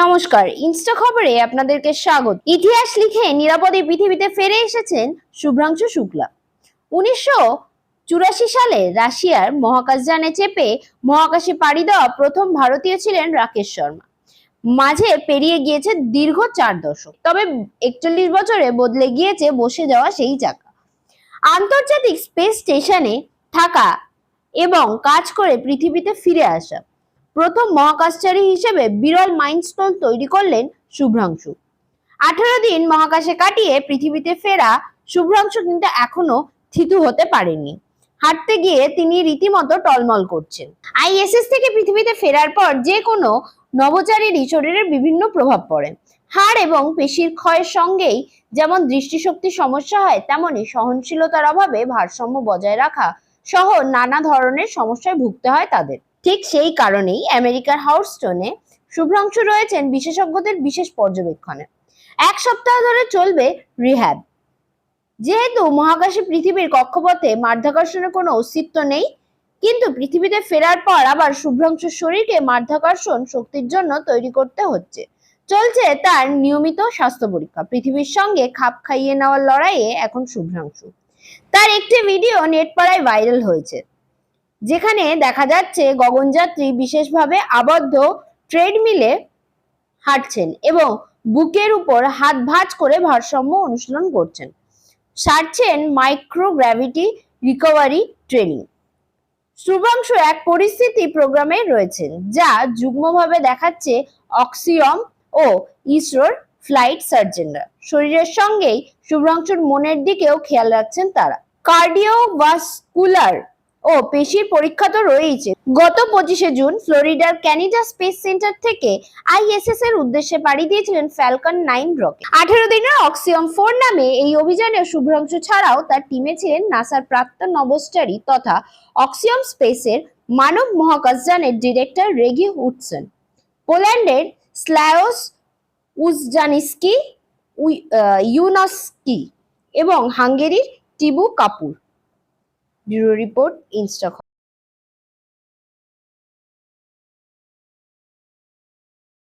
নমস্কার, ইনস্টা খবরে আপনাদেরকে স্বাগত। ইতিহাস লিখে নিরাপদে পৃথিবীতে ফিরে এসেছেন শুভ্রাংশু শুক্লা। উনিশশো চুরাশি সালে রাশিয়ার মহাকাশযানে চেপে মহাকাশে পাড়ি দেওয়া প্রথম ভারতীয় ছিলেন রাকেশ শর্মা। মাঝে পেরিয়ে গিয়েছে দীর্ঘ চার দশক, তবে একচল্লিশ বছরে বদলে গিয়েছে বসে যাওয়া সেই চাকা। আন্তর্জাতিক স্পেস স্টেশনে থাকা এবং কাজ করে পৃথিবীতে ফিরে আসা প্রথম মহাকাশচারী হিসেবে বিরল মাইন্ডস্টোন তৈরি করলেন শুভ্রাংশু। আঠারো দিন মহাকাশে কাটিয়ে পৃথিবীতে ফেরা শুভ্রাংশু কিন্তু এখনও থিতু হতে পারেননি। হাঁটতে গিয়ে তিনি রীতিমতো টলমল করছেন। আইএসএস থেকে পৃথিবীতে ফেরার পর যে কোনো নভোচারীরই শরীরের বিভিন্ন প্রভাব পড়ে। হাড় এবং পেশির ক্ষয়ের সঙ্গেই যেমন দৃষ্টিশক্তির সমস্যা হয়, তেমনি সহনশীলতার অভাবে ভারসাম্য বজায় রাখা সহ নানা ধরনের সমস্যায় ভুগতে হয় তাদের। ঠিক সেই কারণেই আমেরিকার হাউস্টনে শুভ্রাংশু রয়েছেন বিশেষজ্ঞদের বিশেষ পর্যবেক্ষণে। এক সপ্তাহ ধরে চলবে রিহ্যাব। যেহেতু মহাকাশে পৃথিবীর কক্ষপথে মাধ্যাকর্ষণের কোনো অস্তিত্ব নেই, কিন্তু পৃথিবীতে ফেরার পর আবার শুভ্রাংশুর শরীরকে মাধ্যাকর্ষণ শক্তির জন্য তৈরি করতে হচ্ছে। চলছে তার নিয়মিত স্বাস্থ্য পরীক্ষা। পৃথিবীর সঙ্গে খাপ খাইয়ে নেওয়ার লড়াইয়ে এখন শুভ্রাংশু। তার একটি ভিডিও নেট পাড়ায় ভাইরাল হয়েছে। যেখানে দেখা যাচ্ছে গগনযাত্রী বিশেষভাবে আবদ্ধ ট্রেডমিলে হাঁটছেন এবং বুকের উপর হাত ভাঁজ করে ভারসাম্য অনুশীলন করছেন। সারছেন মাইক্রোগ্র্যাভিটি রিকভারি ট্রেনিং শুভাংশু এক পরিস্থিতি প্রোগ্রামে রয়েছেন, যা যুগ্মভাবে দেখাচ্ছে অক্সিয়ম ও ইসরোর ফ্লাইট সার্জেনরা শরীরের সঙ্গেই শুভ্রাংশুর মনের দিকেও খেয়াল রাখছেন তারা। কার্ডিও কার্ডিওভাস্কুলার ও পেশির পরীক্ষা তো রয়েইছে। গত পঁচিশে জুন ফ্লোরিডার ক্যানিডা স্পেস সেন্টার থেকে আইএসএস এর উদ্দেশ্যে পাড়ি দিয়েছিলেন ফ্যালকন নাইন রকেট আঠেরো দিনের অক্সিয়ম ফোর নামে এই অভিযানে শুভ্রাংশু ছাড়াও তার টিমে ছিলেন নাসার প্রাক্তন নভোস্টারী তথা অক্সিয়ম স্পেসের মানব মহাকাশযানের ডিরেক্টর রেগি উডসন। পোল্যান্ডের স্লায়োস উজজানিস্কি ইউনস্কি এবং হাঙ্গেরির টিবু কাপুর। Bureau report Insta